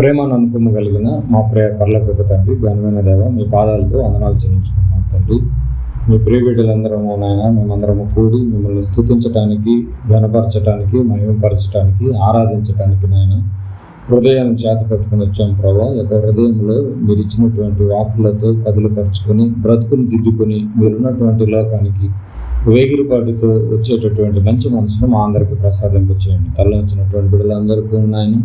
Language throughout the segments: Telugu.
ప్రేమ నమ్మకం కలిగిన మా ప్రే పర్లకృత తండ్రి ఘనమైన దేవ మీ పాదాలతో వందనాలు చెల్లించుకుంటున్నాం తండ్రి. మీ ప్రియ బిడ్డలందరము నాయన మేమందరము కూడి మిమ్మల్ని స్థుతించటానికి ఘనపరచటానికి మహిమపరచటానికి ఆరాధించటానికి నాయన హృదయాన్ని చేత పెట్టుకుని వచ్చాం ప్రభా. యొక్క హృదయంలో మీరు ఇచ్చినటువంటి వాకులతో కదులుపరుచుకొని బ్రతుకుని దిద్దుకొని మీరున్నటువంటి లోకానికి వేగిరిపాటుతో వచ్చేటటువంటి మంచి మనసును మా అందరికీ ప్రసాదింపచేయండి. తల వచ్చినటువంటి బిడ్డలందరికీ నాయన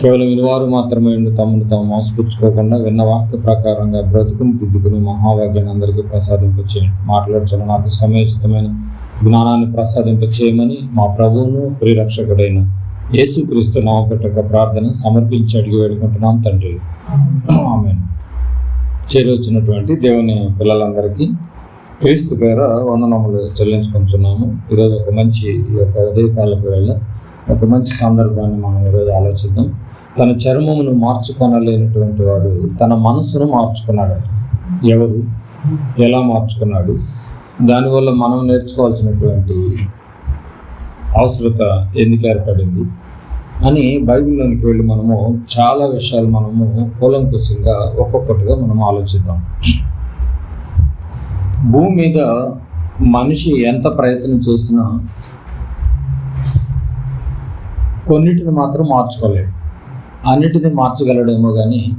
కేవలం వినివారు మాత్రమే తమను తాము మోసపుచ్చుకోకుండా విన్న వాక్య ప్రకారంగా బ్రతుకుని దిద్దుకుని మహావాక్యాన్ని అందరికీ ప్రసాదింపచేయండి. మాట్లాడుచున్న నాకు సమయోచితమైన జ్ఞానాన్ని ప్రసాదింపచేయమని మా ప్రభువును పరిరక్షకుడైన యేసుక్రీస్తు నామపెట్టక ప్రార్థన సమర్పించి అడిగి వేడుకుంటున్నాం తండ్రి. ఆమె చేరొచ్చినటువంటి దేవుని పిల్లలందరికీ క్రీస్తు పేర వందనములు చెల్లించుకుంటున్నాము. ఈరోజు ఒక మంచి ఈ యొక్క ఉదయకాలపు వేళ ఒక మంచి సందర్భాన్ని మనం ఈరోజు ఆలోచిద్దాం. తన చర్మమును మార్చుకొనలేనటువంటి వాడు తన మనసును మార్చుకున్నాడు. ఎవరు? ఎలా మార్చుకున్నాడు? దానివల్ల మనం నేర్చుకోవాల్సినటువంటి అవసరత ఎందుకు ఏర్పడింది? అని బైబిల్లోనికి వెళ్ళి మనము చాలా విషయాలు మనము కూలంకుశంగా ఒక్కొక్కటిగా మనం ఆలోచిద్దాం. భూమి మీద మనిషి ఎంత ప్రయత్నం చేసినా కొన్నిటిని మాత్రం మార్చుకోలేడు. అన్నిటిని మార్చగలడేమో కానీ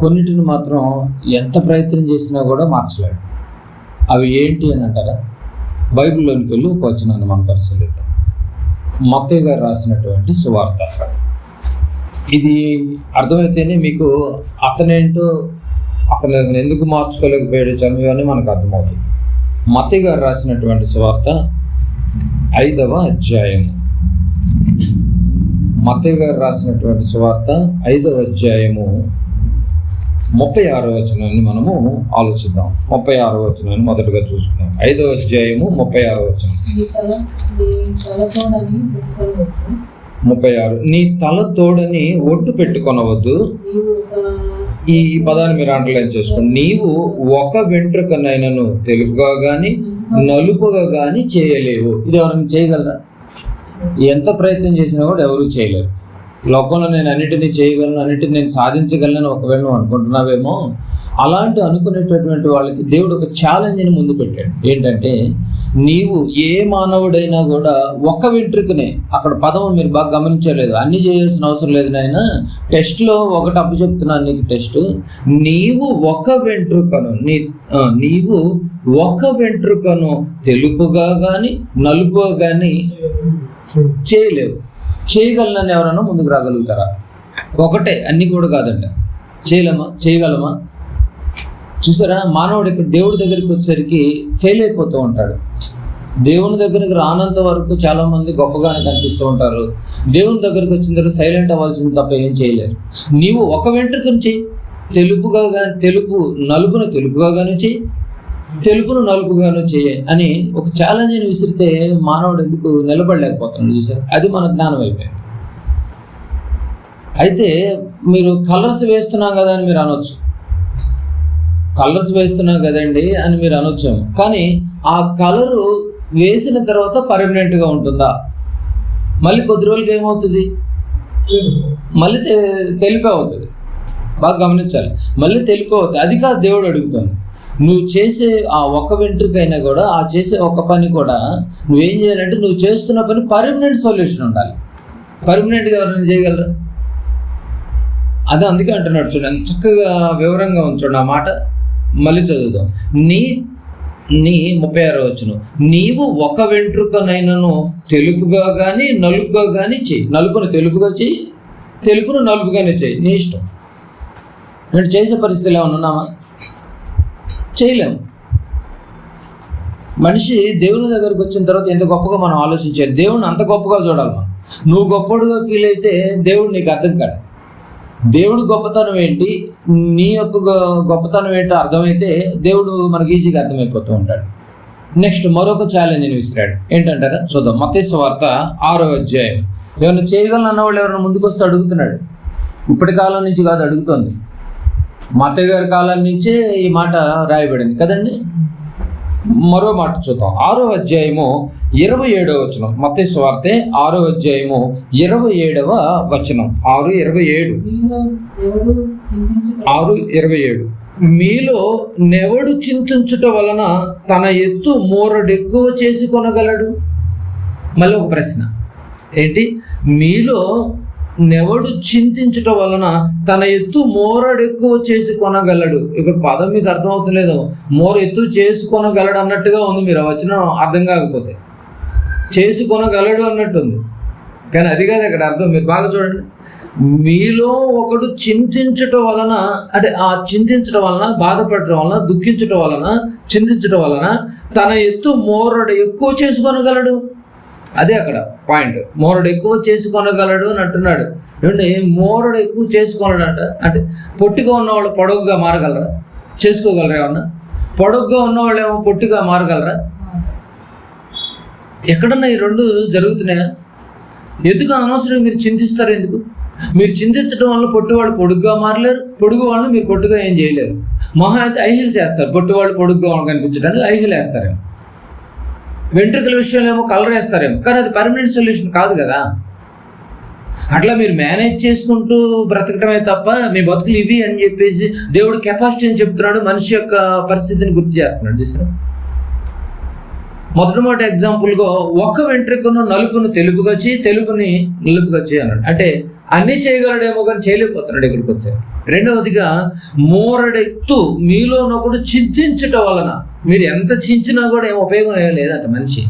కొన్నిటిని మాత్రం ఎంత ప్రయత్నం చేసినా కూడా మార్చలేడు. అవి ఏంటి అని అంటారా? బైబిల్లోనికి వెళ్ళి ఒక వచనాన్ని మనం పరిశీలిద్దాం. మత్తయ్య గారు రాసినటువంటి సువార్త. ఇది అర్థమైతేనే మీకు అతనేంటో అతను ఎందుకు మార్చుకోలేకపోయాడు చదువు అని మనకు అర్థమవుతుంది. మత్తయ్య గారు రాసినటువంటి సువార్త ఐదవ అధ్యాయము. మత్తయ్య గారు రాసినటువంటి సువార్త ఐదవ అధ్యాయము ముప్పై ఆరో వచనాన్ని మనము ఆలోచిద్దాం. ముప్పై ఆరో వచనాన్ని మొదటగా చూసుకుందాం. ఐదవ అధ్యాయము ముప్పై ఆరో వచనం. ముప్పై ఆరు. నీ తల తోడని ఒట్టు పెట్టుకొనవద్దు. ఈ పదాన్ని మీరు అండర్లైన్ చేసుకోండి. నీవు ఒక వెంట్రుకనైనను తెలుగుగా కానీ నలుపుగా కానీ చేయలేవు. ఇది ఎవరైనా చేయగలరా? ఎంత ప్రయత్నం చేసినా కూడా ఎవరూ చేయలేరు. లోకంలో నేను అన్నిటినీ చేయగలను అన్నిటిని నేను సాధించగలను ఒకవేళ నువ్వు అనుకుంటున్నావేమో అలాంటి అనుకునేటటువంటి వాళ్ళకి దేవుడు ఒక ఛాలెంజ్ని ముందు పెట్టాడు. ఏంటంటే నీవు ఏ మానవుడైనా కూడా ఒక వెంట్రుకనే అక్కడ పదం మీరు బాగా గమనించలేదు అన్ని చేయాల్సిన అవసరం లేదు నాయన టెస్ట్లో ఒకటి అప్పు చెప్తున్నాను నీకు టెస్ట్. నీవు ఒక వెంట్రుకను నీ నీవు ఒక వెంట్రుకను తెలుపుగా కానీ నలుపుగా కానీ చేయలేవు. చేయగలనని ఎవరైనా ముందుకు రాగలుగుతారా? ఒకటే అన్ని కూడా కాదంట. చేయలేమా? చేయగలమా? చూసారా? మానవుడు ఇక్కడ దేవుడి దగ్గరికి వచ్చేసరికి ఫెయిల్ అయిపోతూ ఉంటాడు. దేవుని దగ్గరికి రానంత వరకు చాలా మంది గొప్పగానే కనిపిస్తూ ఉంటారు. దేవుని దగ్గరికి వచ్చిన తర్వాత సైలెంట్ అవ్వాల్సింది తప్ప ఏం చేయలేరు. నీవు ఒక వెంట్రుకను చేయి. తెలుపుగా కానీ తెలుపు నలుపున తెలుపుగా కానీ చేయి. తెలుపును నలుపుగాను చేయ అని ఒక ఛాలెంజ్ని విసిరితే మానవుడు ఎందుకు నిలబడలేకపోతున్నాడు చూసారు? అది మన జ్ఞానం అయిపోయింది. అయితే మీరు కలర్స్ వేస్తున్నాం కదా అని మీరు అనొచ్చు. కలర్స్ వేస్తున్నాం కదండి అని మీరు అనొచ్చాము. కానీ ఆ కలరు వేసిన తర్వాత పర్మనెంట్గా ఉంటుందా? మళ్ళీ కొద్ది రోజులకి ఏమవుతుంది? మళ్ళీ తెలిపే అవుతుంది. బాగా గమనించాలి. మళ్ళీ తెలిపే అవుతుంది. అది కాదు దేవుడు అడుగుతుంది. నువ్వు చేసే ఆ ఒక్క వెంట్రుకైనా కూడా ఆ చేసే ఒక పని కూడా నువ్వేం చేయాలంటే నువ్వు చేస్తున్న పని పర్మనెంట్ సొల్యూషన్ ఉండాలి. పర్మనెంట్గా ఎవరైనా చేయగలరా? అదే అందుకే అంటున్నాడు చూడండి చక్కగా వివరంగా ఉంచండి ఆ మాట. మళ్ళీ చదువుదాం. నీ నీ ముప్పై ఆరో వచ్చును నీవు ఒక వెంట్రుకనైనను తెలుపుగా కానీ నలుపుగా కానీ చెయ్యి నలుపును తెలుపుగా చెయ్యి తెలుపును నలుపుగానే చెయ్యి నీ ఇష్టం. నేను చేసే పరిస్థితులు ఏమన్నా ఉన్నామా చేయలేము. మనిషి దేవుని దగ్గరకు వచ్చిన తర్వాత ఎంత గొప్పగా మనం ఆలోచించాలి? దేవుడిని అంత గొప్పగా చూడాలి మనం. నువ్వు గొప్పడుగా ఫీల్ అయితే దేవుడు నీకు అర్థం కాదు. దేవుడు గొప్పతనం ఏంటి? నీ యొక్క గొ- గొప్పతనం ఏంటో అర్థమైతే దేవుడు మనకి ఈజీగా అర్థమైపోతూ ఉంటాడు. నెక్స్ట్ మరొక ఛాలెంజ్ అని విసిరాడు. ఏంటంటారా? చూద్దాం. మతేశ్వ వార్త ఆరో అధ్యాయం. ఏమైనా చేయగలను అన్నవాళ్ళు ఎవరైనా ముందుకు వస్తే అడుగుతున్నాడు. ఇప్పటి కాలం నుంచి కాదు అడుగుతోంది. మతయ్య గారి కాలం నుంచే ఈ మాట రాయబడింది. కదండి? మరో మాట చూద్దాం. ఆరో అధ్యాయము ఇరవై ఏడవ వచనం. మత్తే స్వార్థే ఆరో అధ్యాయము ఇరవై ఏడవ వచనం. ఆరు ఇరవై ఏడు. ఆరు ఇరవై ఏడు. మీలో నెవడు చింతించుట వలన తన ఎత్తు మూరడెక్కువ చేసి కొనగలడు? మళ్ళీ ఒక ప్రశ్న. ఏంటి? మీలో నెవడు చింతించటం వలన తన ఎత్తు మోరడెక్కువ చేసి కొనగలడు. ఇక్కడ పదం మీకు అర్థమవుతలేదు. మోర ఎత్తు చేసుకొనగలడు అన్నట్టుగా ఉంది మీరు. వచ్చిన అర్థం కాకపోతే. చేసుకొనగలడు అన్నట్టుంది. కానీ అది కాదు అక్కడ అర్థం. మీరు బాగా చూడండి. మీలో ఒకడు చింతించటం వలన అంటే ఆ చింతించడం వలన బాధపడటం వలన దుఃఖించటం వలన చింతించటం వలన తన ఎత్తు మోరడు ఎక్కువ చేసుకొనగలడు అదే అక్కడ పాయింట్. మోరడు ఎక్కువ చేసుకొనగలడు అని అంటున్నాడు. ఏమంటే మోరడు ఎక్కువ చేసుకోనడంట అంటే. పొట్టిగా ఉన్నవాళ్ళు పొడవుగా మారగలరా? చేసుకోగలరా ఏమన్నా? పొడవుగా ఉన్నవాళ్ళు ఏమో పొట్టిగా మారగలరా? ఎక్కడన్నా ఈ రెండు జరుగుతున్నాయా? ఎందుకు అనవసరం మీరు చింతిస్తారు ఎందుకు? మీరు చింతించడం వల్ల పొట్టు వాళ్ళు పొడుగ్గా మారలేరు పొడుగు వాళ్ళు మీరు పొట్టుగా ఏం చేయలేరు. మహా అయితే ఐహిల్ చేస్తారు. పొట్టు వాళ్ళు పొడుగ్గా కనిపించడానికి ఐహిల్ వేస్తారేమో వెంట్రుకల విషయంలో ఏమో కలర్ వేస్తారేమో. కానీ అది పర్మనెంట్ సొల్యూషన్ కాదు కదా. అట్లా మీరు మేనేజ్ చేసుకుంటూ బ్రతకటమే తప్ప మీ బతుకులు ఇవి అని చెప్పేసి దేవుడు కెపాసిటీ అని చెప్తున్నాడు మనిషి యొక్క పరిస్థితిని గుర్తు చేస్తున్నాడు. చూసారా? మొదటి ఎగ్జాంపుల్గా ఒక వెంట్రుకను నలుపును తెలుపుగా చేయి తెలుపుని నలుపుగా చేయి అన్నాడు. అంటే అన్నీ చేయగలడేమో కానీ చేయలేకపోతున్నాడు ఇక్కడికి వచ్చారు రెండవదిగా మోరడెత్తు మీలో మీలోనొకడు చింతించటం వలన మీరు ఎంత చించినా కూడా ఏం ఉపయోగం ఏం లేదంట మనిషి.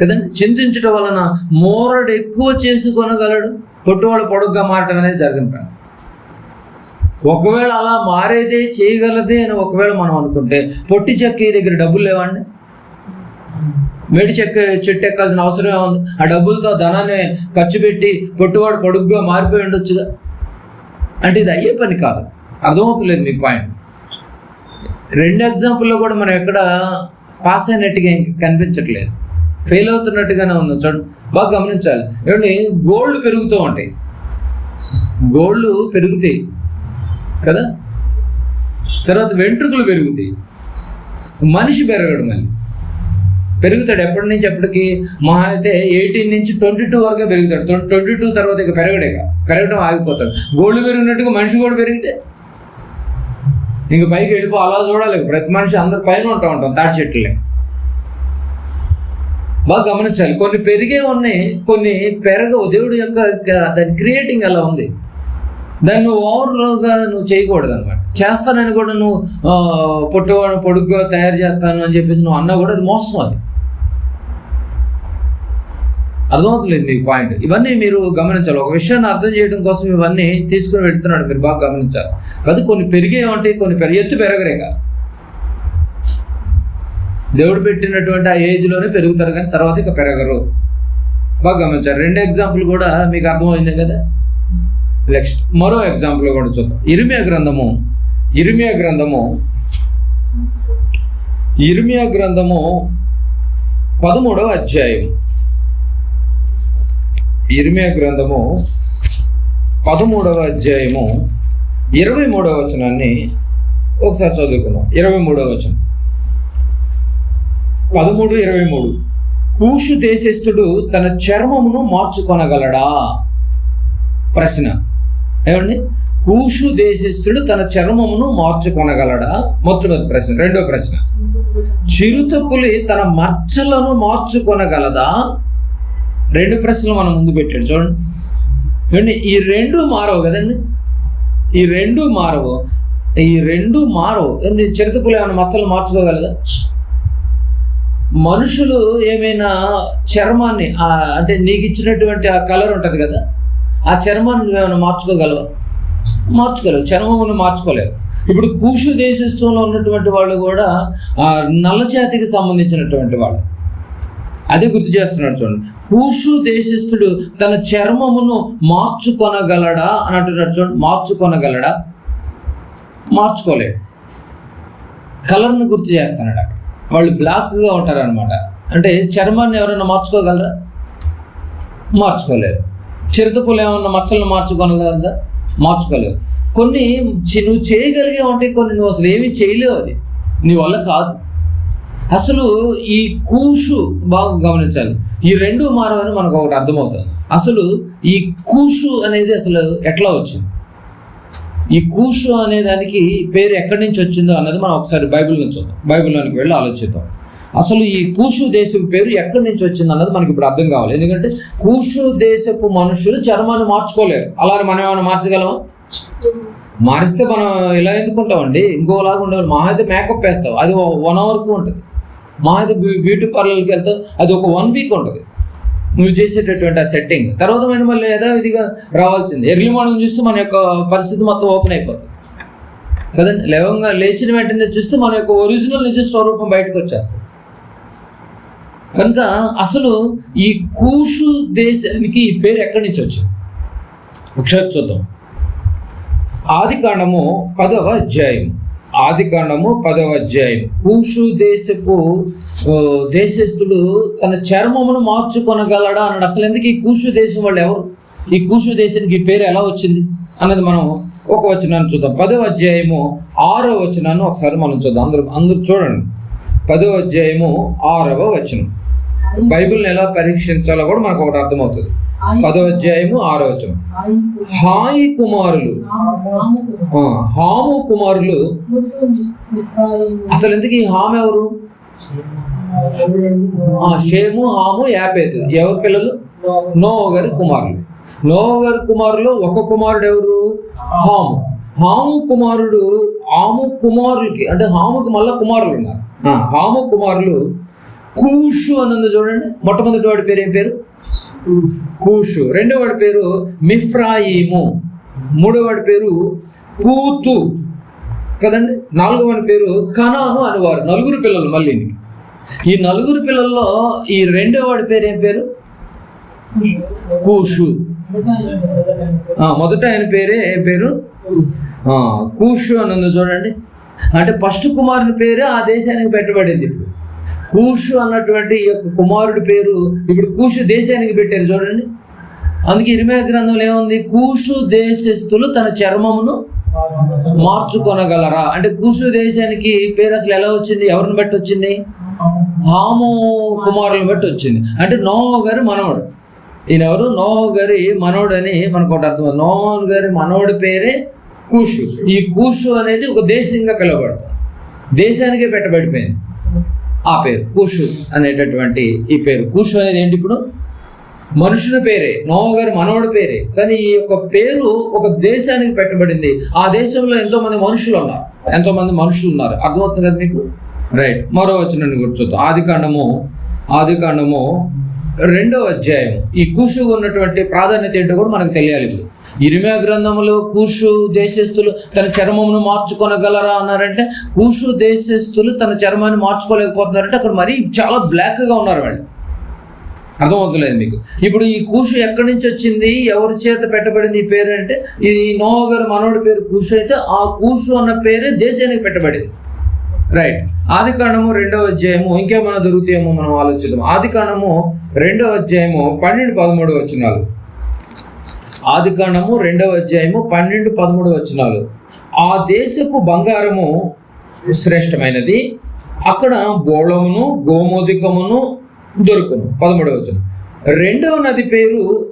కదండి? చింతించటం వలన మోరడు ఎక్కువ చేసుకొనగలడు పొట్టువాడు పొడుగ్గా మారటం అనేది జరిగిన ఒకవేళ అలా మారేదే చేయగలదే అని ఒకవేళ మనం అనుకుంటే పొట్టి చెక్క దగ్గర డబ్బులు లేవండి? వేడి చెక్క చెట్టు ఎక్కాల్సిన అవసరం ఉంది ఆ డబ్బులతో ధనాన్ని ఖర్చు పెట్టి పొట్టువాడు పొడుగ్గా మారిపోయి ఉండొచ్చుగా? అంటే ఇది అయ్యే పని కాదు. అర్థమవుతలేదు మీ పాయింట్. రెండు ఎగ్జాంపుల్లో కూడా మనం ఎక్కడ పాస్ అయినట్టుగా కనిపించట్లేదు. ఫెయిల్ అవుతున్నట్టుగానే ఉంది చూడండి. బాగా గమనించాలి. ఏమండి గోల్డ్ పెరుగుతూ ఉంటాయి. గోల్డ్ పెరుగుతాయి. కదా? తర్వాత వెంట్రుకలు పెరుగుతాయి. మనిషి పెరగడు మళ్ళీ. పెరుగుతాడు ఎప్పటి నుంచి ఎప్పటికి? మహా అయితే ఎయిటీన్ నుంచి ట్వంటీ టూ వరకే పెరుగుతాడు. ట్వంటీ టూ తర్వాత ఇక పెరగడేక పెరగడం ఆగిపోతాడు. గోల్డ్ పెరిగినట్టుగా మనిషి కూడా పెరిగితే ఇంక పైకి వెళ్ళిపో అలా చూడాలి ప్రతి మనిషి అందరు పైన ఉంటా ఉంటాం తాటి చెట్లే. బాగా గమనించాలి. కొన్ని పెరిగే ఉన్నాయి కొన్ని పెరగవు. దేవుడు యొక్క దాని క్రియేటింగ్ అలా ఉంది. దాన్ని నువ్వు ఓవర్గా నువ్వు చేయకూడదు అనమాట చేస్తానని కూడా నువ్వు ఆ, పొట్టువాడు పొడుగ్గా తయారు చేస్తాను అని చెప్పేసి నువ్వు అన్నా కూడా అది మోసం అది. అర్థమవుతుంది మీకు పాయింట్? ఇవన్నీ మీరు గమనించాలి. ఒక విషయాన్ని అర్థం చేయడం కోసం ఇవన్నీ తీసుకుని వెళ్తున్నాడు మీరు బాగా గమనించాలి. కాదు కొన్ని పెరిగే ఉంటాయి కొన్ని పెరిగి ఎత్తు పెరగరేక దేవుడు పెట్టినటువంటి ఆ ఏజ్లోనే పెరుగుతారు కానీ తర్వాత ఇక పెరగరు. బాగా గమనించారు రెండు ఎగ్జాంపుల్ కూడా మీకు అర్థమైంది కదా? నెక్స్ట్ మరో ఎగ్జాంపుల్ కూడా చూద్దాం. ఇరిమియా గ్రంథము ఇరిమియా గ్రంథము ఇరిమియా గ్రంథము పదమూడవ అధ్యాయం. ఇరిమియా గ్రంథము పదమూడవ అధ్యాయము ఇరవై మూడవ వచనాన్ని ఒకసారి చదువుకుందాం. ఇరవై మూడవ వచనం. పదమూడు ఇరవై మూడు. కూషు దేశస్థుడు తన చర్మమును మార్చుకొనగలడా? ప్రశ్న. ఏమండి? కూషు దేశస్థుడు తన చర్మమును మార్చుకొనగలడా? మొట్టమొదటి ప్రశ్న రెండో ప్రశ్న. చిరుత పులి తన మచ్చలను మార్చుకొనగలదా? రెండు ప్రశ్నలు మనం ముందు పెట్టాడు చూడండి. చూడండి ఈ రెండు మారవు కదండి. ఈ రెండు మారవు. ఈ రెండు మారవు. ఏంది చిరుత పులి ఏమైనా మచ్చలు మార్చుకోగలదా? మనుషులు ఏమైనా చర్మాన్ని అంటే నీకు ఇచ్చినటువంటి ఆ కలర్ ఉంటుంది కదా? ఆ చర్మాన్ని నువ్వేమైనా మార్చుకోగలవా? మార్చుకోలేవు చర్మమును మార్చుకోలేవు. ఇప్పుడు కూషు దేశస్థంలో ఉన్నటువంటి వాళ్ళు కూడా ఆ, నల్ల జాతికి సంబంధించినటువంటి వాళ్ళు. అదే గుర్తు చేస్తున్నాడు చూడండి. కూషు దేశస్థుడు తన చర్మమును మార్చుకొనగలడా అని అంటున్నాడు చూడండి. మార్చుకొనగలడా? మార్చుకోలేడు. కలర్ను గుర్తు చేస్తున్నాడు అక్కడ. వాళ్ళు బ్లాక్గా ఉంటారనమాట అంటే చర్మాన్ని ఎవరైనా మార్చుకోగలరా? మార్చుకోలేరు. చిరుతపులు ఏమన్నా మచ్చలను మార్చుకోగలరా మార్చుకోలేవు. కొన్ని చి- నువ్వు చేయగలిగే ఉంటాయి కొన్ని నువ్వు అసలు ఏమీ చేయలేవు అది నీ వల్ల కాదు. అసలు ఈ కూషు బాగా గమనించాలి. ఈ రెండు మారవని మనకు ఒకటి అర్థమవుతుంది. అసలు ఈ కూషు అనేది అసలు ఎట్లా వచ్చింది? ఈ కూషు అనే దానికి పేరు ఎక్కడి నుంచి వచ్చిందో అన్నది మనం ఒకసారి బైబిల్ నుంచి చూద్దాం. బైబిల్లోనికి వెళ్ళి ఆలోచిద్దాం. అసలు ఈ కూషు దేశం పేరు ఎక్కడి నుంచి వచ్చింది అన్నది మనకి ఇప్పుడు అర్థం కావాలి. ఎందుకంటే కూషు దేశపు మనుషులు చర్మాన్ని మార్చుకోలేరు. అలాగే మనం ఏమైనా మార్చగలం మారిస్తే మనం ఇలా ఎందుకుంటామండి? ఇంకోలాగా ఉండేవాళ్ళు మా అయితే మేకప్ వేస్తాం అది వన్ అవర్కు ఉంటుంది. మా అయితే బ్యూటీ పార్లర్కి వెళ్తాం అది ఒక వన్ వీక్ ఉంటుంది. నువ్వు చేసేటటువంటి ఆ సెట్టింగ్ తర్వాత మనం మళ్ళీ యథావిధిగా రావాల్సింది. ఎర్లీ మార్నింగ్ చూస్తే మన యొక్క పరిస్థితి మొత్తం ఓపెన్ అయిపోతుంది. కదండి? లేవంగా లేచిన వెంటనే చూస్తే మన యొక్క ఒరిజినల్ నిజ స్వరూపం బయటకు వచ్చేస్తుంది. కనుక అసలు ఈ కూషు దేశానికి ఈ పేరు ఎక్కడి నుంచి వచ్చింది? ఒకసారి చూద్దాం. ఆది కాండము పదవ అధ్యాయం. ఆది కాండము పదవ అధ్యాయం. కూషు దేశపు ఓ, దేశస్థుడు తన చర్మమును మార్చుకొనగలడా అన్నాడు. అసలు ఎందుకు ఈ కూషు దేశం వాళ్ళు ఎవరు? ఈ కూషు దేశానికి ఈ పేరు ఎలా వచ్చింది అన్నది మనం ఒక వచనాన్ని చూద్దాం. పదవ అధ్యాయము ఆరో వచనాన్ని ఒకసారి మనం చూద్దాం. అందరూ అందరూ చూడండి. పదవ అధ్యాయము ఆరవ వచనం. బైబిల్ని ఎలా పరీక్షించాలో కూడా మనకు ఒకటి అర్థమవుతుంది. పదో అధ్యాయము ఆరో వచనం. హాయి కుమారులు. హాము కుమారులు. అసలు ఎందుకు ఈ హామ్ ఎవరు? షేము హాము యాపేతు. ఎవరు పిల్లలు? నోవ గారి కుమారులు. నోవ గారి కుమారులు ఒక కుమారుడు ఎవరు? హాము. హాము కుమారుడు హాము కుమారులకి అంటే హాముకి మళ్ళా కుమారులు ఉన్నారు. హాము కుమారులు కూషు అన్నది చూడండి. మొట్టమొదటి వాడి పేరు ఏం పేరు? కూషు. రెండో వాడి పేరు మిఫ్రాయిము. మూడో వాడి పేరు పూతు కదండి? నాలుగో వాడి పేరు కనాను అనేవారు నలుగురు పిల్లలు మళ్ళీ. ఈ నలుగురు పిల్లల్లో ఈ రెండో వాడి పేరు ఏం పేరు? కూషు. మొదట ఆయన పేరే ఏం పేరు? కూషు అని ఉంది చూడండి. అంటే ఫస్ట్ కుమారుని పేరే ఆ దేశానికి పెట్టబడింది ఇప్పుడు. కూషు అన్నటువంటి ఈ యొక్క కుమారుడి పేరు ఇప్పుడు కూషు దేశానికి పెట్టారు చూడండి. అందుకే ఇరిమే గ్రంథంలో ఏముంది? కూషు దేశస్థులు తన చర్మమును మార్చుకొనగలరా? అంటే కూషు దేశానికి పేరు అసలు ఎలా వచ్చింది? ఎవరిని బట్టి వచ్చింది? హాము కుమారులను బట్టి వచ్చింది. అంటే నోహ గారి మనవడు. ఈయన ఎవరు నోహ గారి మనవడు అని మనకు ఒకటి అర్థం నోహ గారి మనవడి పేరే కూషు. ఈ కూషు అనేది ఒక దేశంగా పిలువబడుతుంది. దేశానికే పెట్టబడిపోయింది. ఆ పేరు. కూషు అనేటటువంటి ఈ పేరు. కూషు అనేది ఏంటి ఇప్పుడు? మనుషుని పేరే. నోవ గారి మనవడి పేరే. కానీ ఈ యొక్క పేరు ఒక దేశానికి పెట్టబడింది. ఆ దేశంలో ఎంతో మంది మనుషులు ఉన్నారు. ఎంతో మంది మనుషులు ఉన్నారు. అర్థమవుతుంది కదా మీకు? రైట్. మరో వచ్చిన కూర్చోద్దాం ఆది కాండము ఆది కాండము రెండవ అధ్యాయం. ఈ కూషుకు ఉన్నటువంటి ప్రాధాన్యత ఏంటో కూడా మనకు తెలియాలి ఇప్పుడు. ఇరిమే గ్రంథంలో కూషు దేశస్థులు తన చర్మమును మార్చుకోనగలరా అన్నారంటే కూషు దేశస్థులు తన చర్మాన్ని మార్చుకోలేకపోతున్నారంటే అక్కడ మరీ చాలా బ్లాక్గా ఉన్నారు వాళ్ళు. అర్థమవుతలేదు మీకు. ఇప్పుడు ఈ కూషు ఎక్కడి నుంచి వచ్చింది? ఎవరి చేత పెట్టబడింది ఈ పేరు అంటే ఇది నోవ మనోడి పేరు కూషు అయితే ఆ కూషు అన్న పేరే దేశానికి పెట్టబడింది. రైట్ ఆది కాండము రెండవ అధ్యాయము ఇంకేమైనా దొరుకుతాయేమో మనం ఆలోచిద్దాం. ఆది కాండము రెండవ అధ్యాయము పన్నెండు పదమూడు వచనాలు. ఆది కాండము రెండవ అధ్యాయము పన్నెండు పదమూడు వచనాలు. ఆ దేశపు బంగారము శ్రేష్టమైనది. అక్కడ బోళమును గోమోదికమును దొరుకును. పదమూడవ వచనం. రెండవ నది పేరు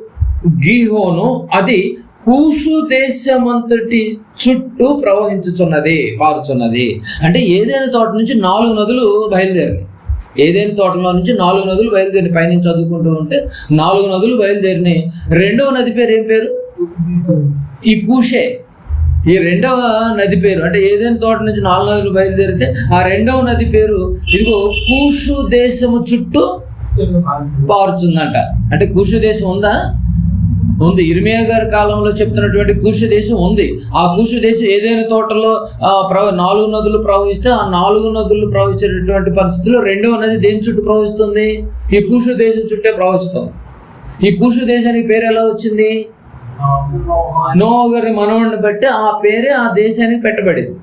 గీహోను అది కూషు దేశమంతటి చుట్టూ ప్రవహించుచున్నది పారుచున్నది అంటే ఏదైనా తోట నుంచి నాలుగు నదులు బయలుదేరాయి. ఏదైనా తోటలో నుంచి నాలుగు నదులు బయలుదేరి పైనుంచి చదువుకుంటూ ఉంటే నాలుగు నదులు బయలుదేరినాయి. రెండవ నది పేరు ఏం పేరు? ఈ కూషే. ఈ రెండవ నది పేరు అంటే ఏదైనా తోట నుంచి నాలుగు నదులు బయలుదేరితే ఆ రెండవ నది పేరు ఇదిగో కూషు దేశము చుట్టూ పారుతుందంట. అంటే కూషు దేశం ఉందా? ఉంది. ఇర్మియా గారి కాలంలో చెప్తున్నటువంటి కూర్చు దేశం ఉంది. ఆ కూర్చు దేశం ఏదైనా తోటలో ప్రవ నాలుగు నదులు ప్రవహిస్తే ఆ నాలుగు నదులు ప్రవహించేటటువంటి పరిస్థితుల్లో రెండవ నది దేని చుట్టూ ప్రవహిస్తుంది? ఈ కూషు దేశం చుట్టే ప్రవహిస్తుంది. ఈ కూషు దేశానికి పేరు ఎలా వచ్చింది? నోవా గారి మనవడిని బట్టి ఆ పేరే ఆ దేశానికి పెట్టబడింది.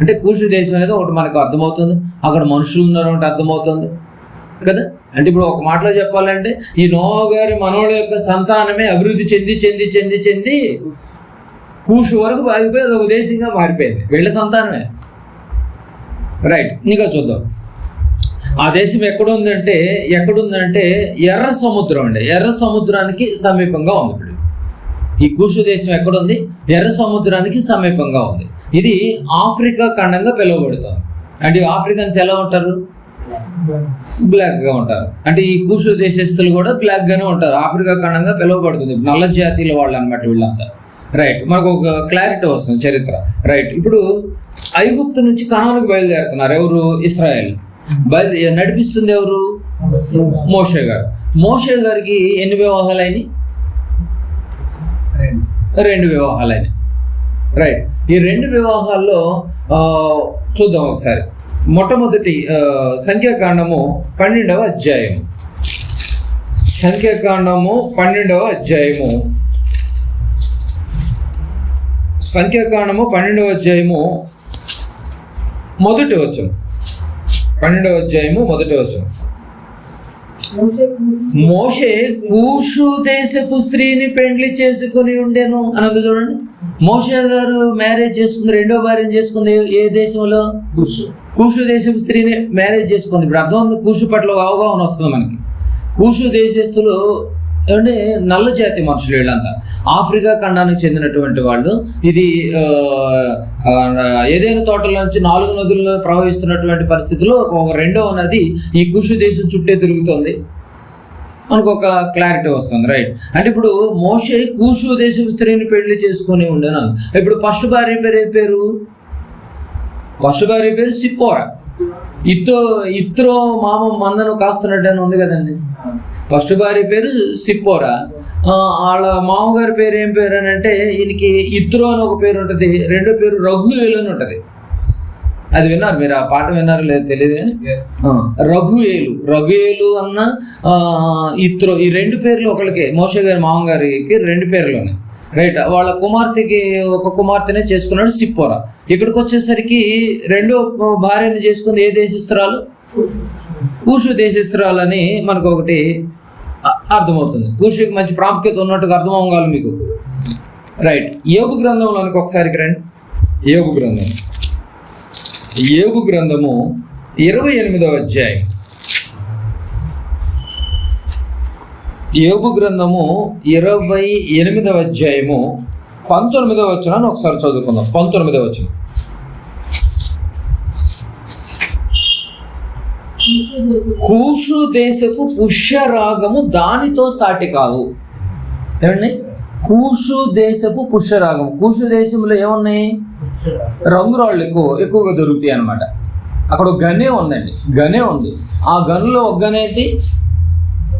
అంటే కూషు దేశం అనేది ఒకటి మనకు అర్థమవుతుంది. అక్కడ మనుషులు ఉన్నారు అంటే అర్థమవుతుంది. కదా? అంటే ఇప్పుడు ఒక మాటలో చెప్పాలంటే ఈ నోవా గారి మనవడి యొక్క సంతానమే అభివృద్ధి చెంది చెంది చెంది చెంది కూషు వరకు బాగిపోయి అది ఒక దేశంగా మారిపోయింది. వీళ్ళ సంతానమే. రైట్ ఇంకా చూద్దాం. ఆ దేశం ఎక్కడుందంటే ఎక్కడుందంటే ఎర్ర సముద్రం అండి. ఎర్ర సముద్రానికి సమీపంగా ఉంది ఇప్పుడు. ఈ కూషు దేశం ఎక్కడుంది? ఎర్ర సముద్రానికి సమీపంగా ఉంది. ఇది ఆఫ్రికా ఖండంగా పిలువబడుతుంది. అంటే ఈ ఆఫ్రికన్స్ ఎలా ఉంటారు? బ్లాక్గా ఉంటారు. అంటే ఈ కూషు దేశస్తులు కూడా బ్లాక్ గానే ఉంటారు. ఆఫ్రికా ఖండంగా పిలువబడుతుంది. నల్ల జాతీయుల వాళ్ళు అనమాట వీళ్ళంతా. రైట్ మనకు ఒక క్లారిటీ వస్తుంది చరిత్ర. రైట్ ఇప్పుడు ఐగుప్తు నుంచి కణానికి బయలుదేరుతున్నారు ఎవరు? ఇస్రాయెల్. బయలు నడిపిస్తుంది ఎవరు? మోషే గారు. మోషే గారికి ఎన్ని వివాహాలు రెండు వివాహాలైన రైట్ ఈ రెండు వివాహాల్లో చూద్దాం ఒకసారి. మొట్టమొదటి సంఖ్యాకాండము పన్నెండవ అధ్యాయం సంఖ్యాకాండము పన్నెండవ అధ్యాయము. సంఖ్యాకాండము పన్నెండవ అధ్యాయము మొదటి వచ్చం పన్నెండవ అధ్యాయము మొదటి వచ్చం మోషే కూషు దేశపు స్త్రీని పెండ్లి చేసుకుని ఉండేను అన్నది చూడండి. మోషే గారు మ్యారేజ్ చేసుకుంది రెండో భార్యను చేసుకుంది ఏ- ఏ దేశంలో కూషు దేశపు స్త్రీని మ్యారేజ్ చేసుకుంది. ఇప్పుడు అర్థం ఉంది కూషు పట్ల అవగాహన వస్తుంది మనకి. కూషు దేశస్తులు ఏమంటే నల్ల జాతి మనుషులు వీళ్ళంతా. ఆఫ్రికా ఖండానికి చెందినటువంటి వాళ్ళు. ఇది ఏదైనా తోటల నుంచి నాలుగు నదుల్లో ప్రవహిస్తున్నటువంటి పరిస్థితిలో ఒక రెండవ నది ఈ కుషు దేశం చుట్టే తిరుగుతుంది. మనకు ఒక క్లారిటీ వస్తుంది రైట్. అంటే ఇప్పుడు మోషే కూషు దేశం స్త్రీని పెళ్ళి చేసుకొని ఉండేనా? ఇప్పుడు ఫస్ట్ భార్య పేరు ఏ పేరు? ఫస్ట్ భార్య పేరు సిప్పోరా. ఇత్తో ఇత్రో మామ మందను కాస్తున్నట్టు అని ఉంది కదండి? ఫస్ట్ భార్య పేరు సిప్పోరా. వాళ్ళ మామగారి పేరు ఏం పేరు అని అంటే ఈయనకి ఇత్రో అని ఒక పేరు ఉంటుంది రెండో పేరు రఘువేలు అని ఉంటుంది. అది విన్నారు మీరు ఆ పాట విన్నారు లేదు తెలియదు రఘుయేలు రఘుయేలు అన్న ఆ, ఇత్రో ఈ రెండు పేర్లు ఒకళ్ళకి మోషే గారి మామగారికి రెండు పేర్లు ఉన్నాయి రైట్ వాళ్ళ కుమార్తెకి ఒక కుమార్తెనే చేసుకున్నాడు సిప్పోరా. ఇక్కడికి వచ్చేసరికి రెండో భార్యను చేసుకుంది ఏ దేశస్తురాలు కూషు దేశస్తురాలని మనకు ఒకటి అర్థమవుతుంది. కూషుకి మంచి ప్రాముఖ్యత ఉన్నట్టుగా అర్థం అవ్వాలి మీకు. రైట్. ఏబు గ్రంథంలోనికి ఒకసారికి రండి. యోగు గ్రంథం. ఏబు గ్రంథము ఇరవై ఎనిమిదవ అధ్యాయం. యోగు గ్రంథము ఇరవై ఎనిమిదవ అధ్యాయము పంతొమ్మిదవ వచనాన్ని ఒకసారి చదువుకుందాం. పంతొమ్మిదవ వచనం. కూషు దేశపు పుష్యరాగము దానితో సాటి కాదు. ఏమండి? కూషు దేశపు పుష్యరాగము. కూషు దేశంలో ఏమున్నాయి? రంగురాళ్ళు ఎక్కువ ఎక్కువగా దొరుకుతాయి అన్నమాట. అక్కడ ఒక గనే ఉందండి. గనే ఉంది. ఆ గనులో ఒక గనేటి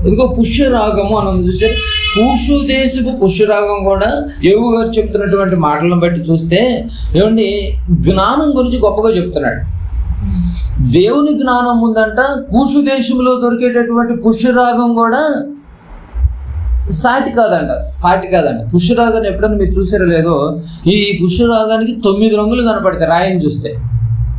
ఇదిగో పుష్యరాగము అని ఉంది చూసారు కూషు దేశపు పుష్యరాగం కూడా ఏవు గారు చెప్తున్నటువంటి మాటలను బట్టి చూస్తే ఏమండి జ్ఞానం గురించి గొప్పగా చెప్తున్నాడు. దేవుని జ్ఞానం ఉందంట కూషు దేశంలో దొరికేటటువంటి పుష్యరాగం కూడా సాటి కాదంట సాటి కాదంట. పుష్యరాగాన్ని ఎప్పుడైనా మీరు చూసారో లేదో ఈ పుష్యరాగానికి తొమ్మిది రంగులు కనపడతాయి రాయిని చూస్తే.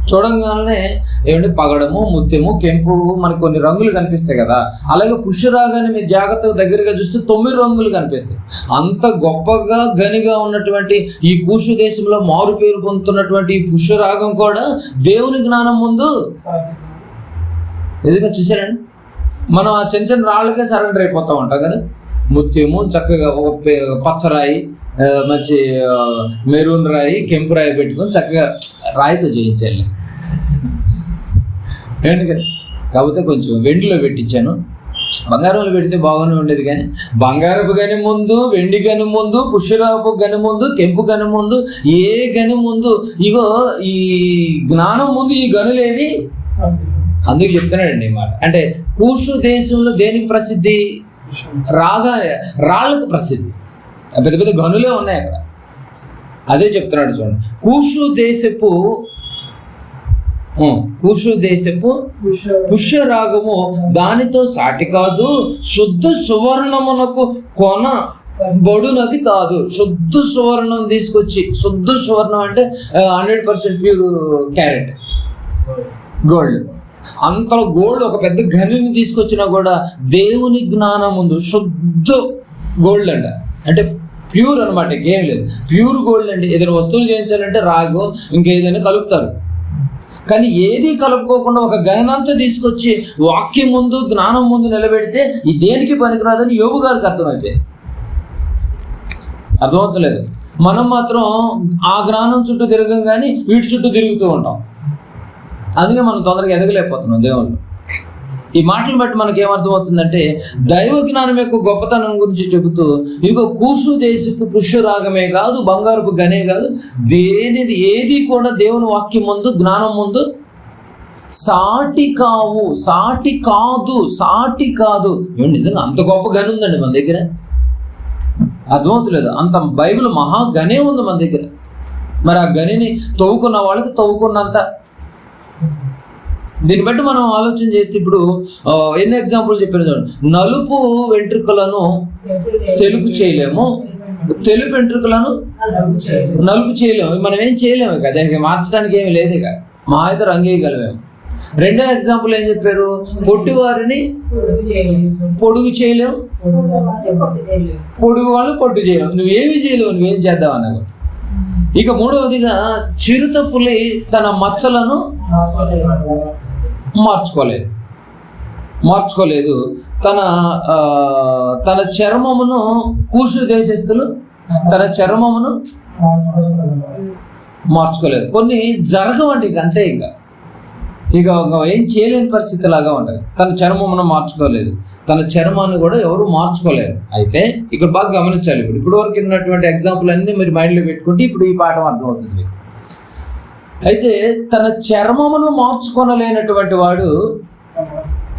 చూడంగానే ఏమంటే పగడము ముత్యము కెంపు మనకు కొన్ని రంగులు కనిపిస్తాయి కదా. అలాగే పుష్యరాగాన్ని మీరు జాగ్రత్తగా దగ్గరగా చూస్తే తొమ్మిది రంగులు కనిపిస్తాయి. అంత గొప్పగా గనిగా ఉన్నటువంటి ఈ కూషు దేశంలో మారు పేరు పొందుతున్నటువంటి ఈ పుష్యరాగం కూడా దేవుని జ్ఞానం ముందు. ఎదురుగా చూసారండి మనం ఆ చిన్న చిన్న రాళ్ళకే సరెండర్ అయిపోతూ ఉంటాం కదా. ముత్యము చక్కగా ఒక పచ్చరాయి మంచి మెరూన్ రాయి కెంపు రాయి పెట్టుకొని చక్కగా రాయితో చేయించాలి. ఏంటి కాకపోతే కొంచెం వెండిలో పెట్టించాను. బంగారంలో పెడితే బాగానే ఉండేది కానీ బంగారపు గని ముందు వెండి గని ముందు పుష్యరాపు గని ముందు కెంపు గని ముందు ఏ గని ముందు ఇగో ఈ జ్ఞానం ముందు ఈ గనులేవి అందుకు. చెప్తున్నాడండి మాట. అంటే కూషు దేశంలో దేనికి ప్రసిద్ధి? రాగా రాళ్ళకు ప్రసిద్ధి. పెద్ద పెద్ద గనులే ఉన్నాయి అక్కడ. అదే చెప్తున్నాడు చూడండి. కూషు దేశపు కూషు దేశపు పుష్యరాగము దానితో సాటి కాదు శుద్ధ సువర్ణమునకు కొన బడునది కాదు. శుద్ధ సువర్ణం తీసుకొచ్చి శుద్ధ సువర్ణం అంటే hundred percent pure carat gold అంత గోల్డ్ ఒక పెద్ద గనిని తీసుకొచ్చినా కూడా దేవుని జ్ఞానం ముందు శుద్ధ గోల్డ్ అంట. అంటే ప్యూర్ అనమాట ఇంకేం లేదు. ప్యూర్ గోల్డ్ అండి. ఏదైనా వస్తువులు చేయించాలంటే రాగు ఇంకేదైనా కలుపుతారు. కానీ ఏది కలుపుకోకుండా ఒక గణనంతా తీసుకొచ్చి వాక్యం ముందు జ్ఞానం ముందు నిలబెడితే ఈ దేనికి పనికిరాదని యోగు గారికి అర్థమైపోయింది. అర్థమవుతలేదు. మనం మాత్రం ఆ జ్ఞానం చుట్టూ తిరగం కానీ వీటి చుట్టూ తిరుగుతూ ఉంటాం. అందుకే మనం తొందరగా ఎదగలేకపోతున్నాం దేవుళ్ళు. ఈ మాటలు బట్టి మనకి ఏమర్థమవుతుందంటే దైవ జ్ఞానం యొక్క గొప్పతనం గురించి చెబుతూ ఇదిగో కూసు దేశపు పుష్యరాగమే కాదు బంగారపు గనే కాదు దేనిది ఏది కూడా దేవుని వాక్యం ముందు జ్ఞానం ముందు సాటి కావు సాటి కాదు సాటి కాదు. నిజంగా అంత గొప్ప గని ఉందండి మన దగ్గర. అర్థమవుతలేదు. అంత బైబిల్ మహా గనే ఉంది మన దగ్గర. మరి ఆ గనిని తవ్వుకున్న వాళ్ళకి తవ్వుకున్నంత దీన్ని బట్టి మనం ఆలోచన చేస్తే ఇప్పుడు ఎన్ని ఎగ్జాంపుల్ చెప్పాను చూడండి. నలుపు వెంట్రుకలను తెలుపు చేయలేము. తెలుపు వెంట్రుకలను నలుపు చేయలేము. మనం ఏం చేయలేము కదా దానికి మార్చడానికి ఏమి లేదు ఇక. మా అయితే రంగు వేయగలమేమో రెండో ఎగ్జాంపుల్ ఏం చెప్పారు? పొట్టి వారిని పొడుగు చేయలేము. పొడుగు వాళ్ళు పొట్టు చేయలేము. నువ్వేమి చేయలేవు నువ్వేం చేద్దాం అన్నది. ఇక మూడవదిగా చిరుత పులి తన మచ్చలను మార్చుకోలేదు. మార్చుకోలేదు. తన తన చర్మమును కూషు దేశస్తులు తన చర్మమును మార్చుకోలేదు. కొన్ని జరగవండి ఇక అంతే ఇంకా. ఇక ఒక ఏం చేయలేని పరిస్థితి లాగా ఉంటుంది. తన చర్మమును మార్చుకోలేదు. తన చర్మాన్ని కూడా ఎవరు మార్చుకోలేరు. అయితే ఇక్కడ బాగా గమనించాలి. ఇప్పుడు ఇప్పటివరకు ఉన్నటువంటి ఎగ్జాంపుల్ అన్ని మీరు మైండ్లో పెట్టుకుంటే ఇప్పుడు ఈ పాఠం అర్థమవుతుంది. మీకు. అయితే తన చర్మమును మార్చుకొనలేనటువంటి వాడు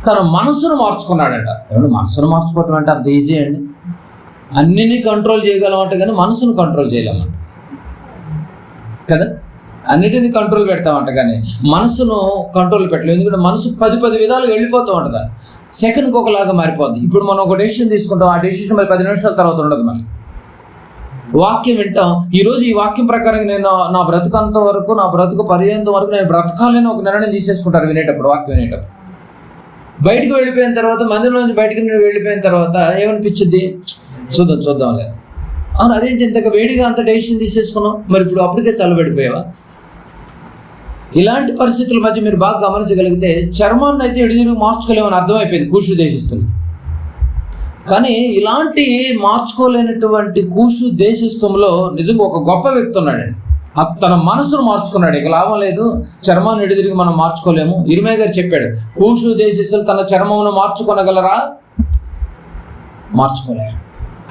తన మనసును మార్చుకున్నాడట. ఏమంటే మనసును మార్చుకోవటం అంటే అంత ఈజీ అండి. అన్నిని కంట్రోల్ చేయగలం అంటే కానీ మనసును కంట్రోల్ చేయలేమంట. కదా? అన్నిటిని కంట్రోల్ పెడతామంట కానీ మనసును కంట్రోల్ పెట్టలేము ఎందుకంటే మనసు పది పది విధాలు వెళ్ళిపోతూ ఉంటుంది. సెకండ్కి ఒకలాగా మారిపోద్ది. ఇప్పుడు మనం ఒక డెసిషన్ తీసుకుంటాం. ఆ డెసిషన్ మరి పది నిమిషాల తర్వాత ఉండదు మళ్ళీ. వాక్యం వింటాం. ఈరోజు ఈ వాక్యం ప్రకారం నేను నా బ్రతుకంత వరకు నా బ్రతుకు పర్యంతం వరకు నేను బ్రతకాలని ఒక నిర్ణయం తీసేసుకుంటారు వినేటప్పుడు వాక్యం వినేటప్పుడు. బయటకు వెళ్ళిపోయిన తర్వాత మందిరంలోంచి బయటకు వెళ్ళిపోయిన తర్వాత ఏమనిపించింది చూద్దాం చూద్దాం లేదు అవును అదేంటి ఇంతగా వేడిగా అంత డెసిషన్ తీసేసుకున్నాం మరి ఇప్పుడు అప్పటికే చల్లబడిపోయావా? ఇలాంటి పరిస్థితుల మధ్య మీరు బాగా గమనించగలిగితే చర్మాన్ని అయితే ఎడిదిరుగు మార్చుకోలేమని అర్థమైపోయింది కూర్చు దేశిస్తుంది కానీ ఇలాంటి మార్చుకోలేనటువంటి కూసు దేశస్థంలో నిజంగా ఒక గొప్ప వ్యక్తి ఉన్నాడండి. తన మనసును మార్చుకున్నాడు. ఇక లాభం లేదు. చర్మాన్ని ఎడిదిరిగి మనం మార్చుకోలేము. ఇరిమే గారు చెప్పాడు కూసు దేశస్థులు తన చర్మమును మార్చుకొనగలరా? మార్చుకోలేరు.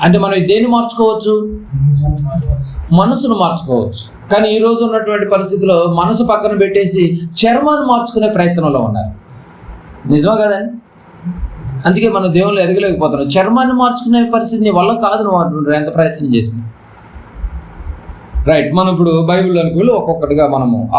అంటే మనం దేన్ని మార్చుకోవచ్చు? మనసును మార్చుకోవచ్చు. కానీ ఈ రోజు ఉన్నటువంటి పరిస్థితిలో మనసు పక్కన పెట్టేసి చర్మాన్ని మార్చుకునే ప్రయత్నంలో ఉన్నారు. నిజమా కదండి? అందుకే మనం దేవుళ్ళు ఎదగలేకపోతున్నాం. చర్మాన్ని మార్చుకునే పరిస్థితి నీ వల్ల కాదు నువ్వు ఎంత ప్రయత్నం చేసినా. రైట్ మనం ఇప్పుడు బైబిల్లోనికి వెళ్ళి ఒక్కొక్కటిగా మనము